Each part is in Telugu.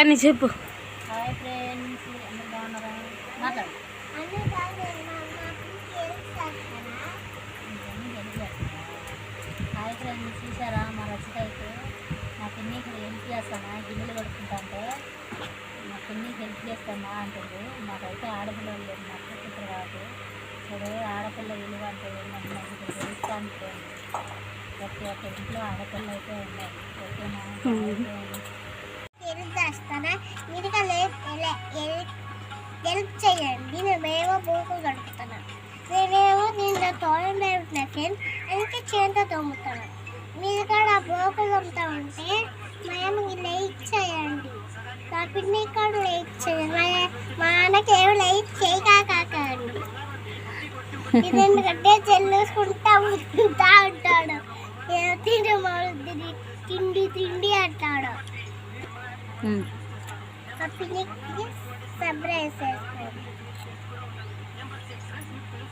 చెప్పు. హాయ్ బాగున్నారా? మాట్లాడు. హాయ్ ఫ్రెండ్స్ చూసారా? మా రచిత అయితే మా పిన్నికి హెల్ప్ చేస్తానా? గిన్నెలు కడుక్కుంటా అంటే మా పిన్నికి హెల్ప్ చేస్తామా అంటుంది. మాకైతే ఆడపిల్లలు లేదు మా కూతురు కాదు. సరే ఆడపిల్ల విలువ అంటే ఏంటంటే ఇప్పుడు తెలుస్తాను ప్రతి ఒక్క ఇంట్లో ఆడపిల్ల అయితే ఉండాలి ఓకేనా హెల్ప్ చేయండి. నేనేమో బోకు కడుపుతాను నేనేమో దీంట్లో తోడం ఫ్రెండ్ అందుకే చేతితో తోముతాను మీరు కూడా బోకు తోముతా ఉంటే మేము లైక్ చేయండి. నా పిన్ని కూడా లైక్ చేయండి. మా మా అన్నకి ఏమి లైక్ చేయకాకండి ఎందుకంటే చెల్లేసుకుంటా ఉంటా ఉంటాడు. తిండి తిండి తిండి అంటాడు. పిన్నికి సబ్స్క్రైబ్ చేసుకోండి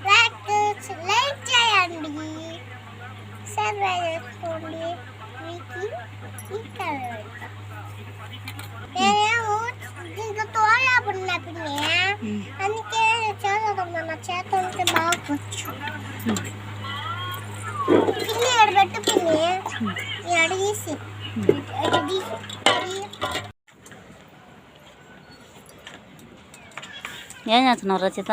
లైక్ లైక్ చేయండి సబ్స్క్రైబ్ చేసుకోండి మీకు ఇంకా పెడతా. నేనేమో దీంట్లో తోలాపున్నా పిన్ని అందుకే చేద్దాం నా చేత ఉంటే బాగొచ్చు పిన్ని ఇక్కడ పెట్టు పిన్ని నేను అడిగేసి ఏం చేస్తున్నావు రచిత?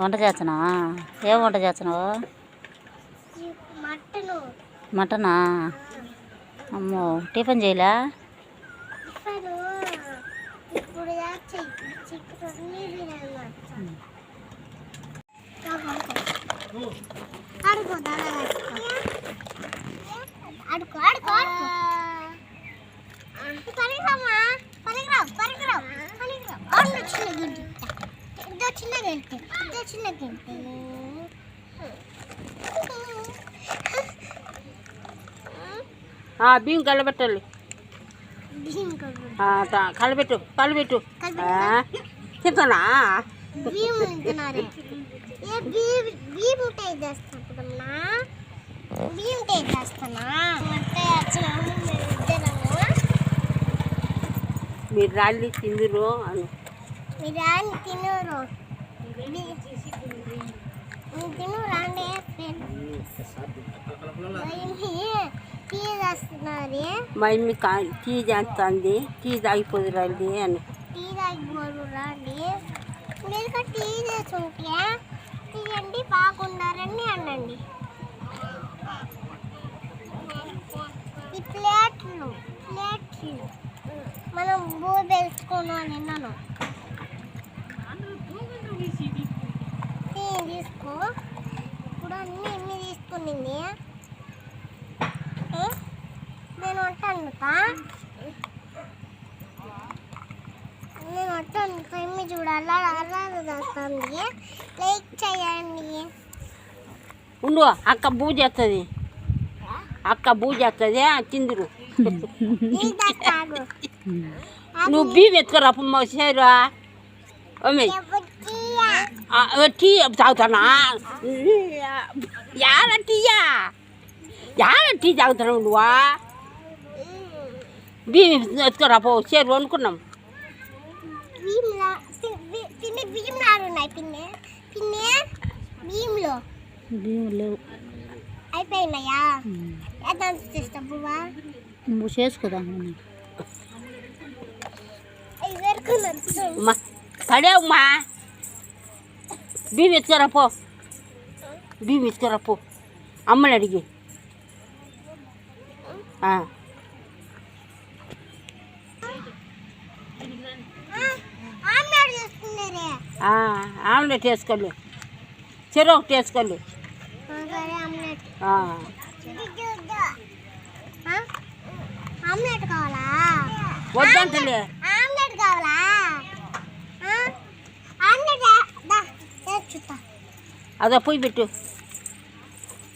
వంట చేస్తున్నావా? ఏం వంట చేస్తున్నావు? మటను. మటనా? అమ్మో టిఫిన్ చేయలే? ఆడుకో ఆడుకో ఆడుకో. చిన్న గింటి ఇదో చిన్న గింటి బియ్యం కలబెట్టాలి కలబెట్టు కలబెట్టు. ఆ, తింటానా బియ్యం తింటున్నారే ఏ బియ్యం బియ్యం ఉంటాయి చేస్తానమ్మా బియ్యం ఉంటాయి చేస్తానా అంటే వచ్చినాము మేము ఇద్దరము మీరు రాళ్ళి తిందురు అను. రాని తినరు. తిను రాండి టీ చేస్తున్నారు. మా ఇమ్మి కా టీ చేస్తుంది టీ తాగిపోదు రండి అని. టీ తాగిపోరు రాండి. మీరు టీ చేసుంటే తీయండి బాగున్నారని అనండి. ఈ ప్లేట్లు ప్లేట్లు. మనం బూ తెలుసుకున్నాం నిన్నను టీ తీసుకో? ఇప్పుడు అన్నీ ఇన్ని తీసుకునింది? నేను వంట వండుతా నేను వంట వండుతా ఇమ్మి చూడాలా? అలా చేస్తుంది. లైక్ చేయండి. ఉండు అక్క బూ చేస్తుంది అక్క బూ చేస్తుంది తిందురు నువ్వు బియ్యం ఎత్తుకురా అప్పమ్మ చేరా అమ్మే టీ తాగుతానా యాడ టీయా యాడ టీ తాగుతున్నావు నువ్వా బియ్యం ఎత్తుకురా పో చేరు అనుకున్నాం బియ్యంలా పి- అమ్మా పడేవమ్మా బియ్యం ఎత్తుకురా పో. బియ్యం ఎత్తుకురా పో. అమ్మని అడిగి. ఆ, ఆమ్లెట్ చేస్తున్నారే ఆ, ఆమ్లెట్ వేసుకోలే చెరు ఒకటి కావాలా? వద్దంటలే. అదో పొయ్యి పెట్టు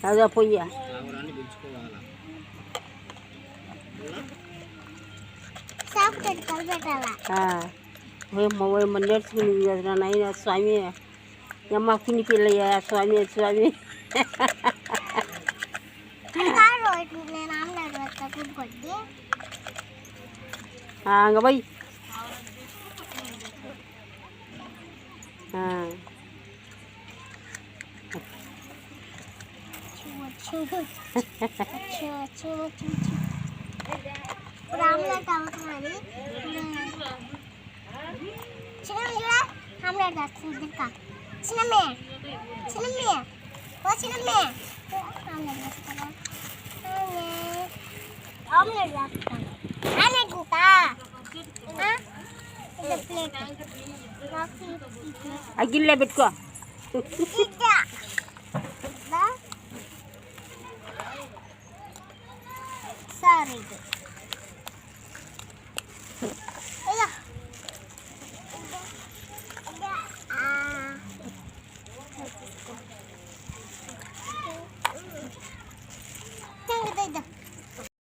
అదో పొయ్యి సాఫ్ట్ కలిపెట్టాలా ఆ, ఓయమ్మ ఓయమ్మ నేర్చుకుని కదా నాయన స్వామి అమ్మ పిన్ని పిల్లయ్యా స్వామి స్వామి కాదు ఇటు ప్లేట్. అగ్గిల్లే పెట్టుకో. അറിയിക്കും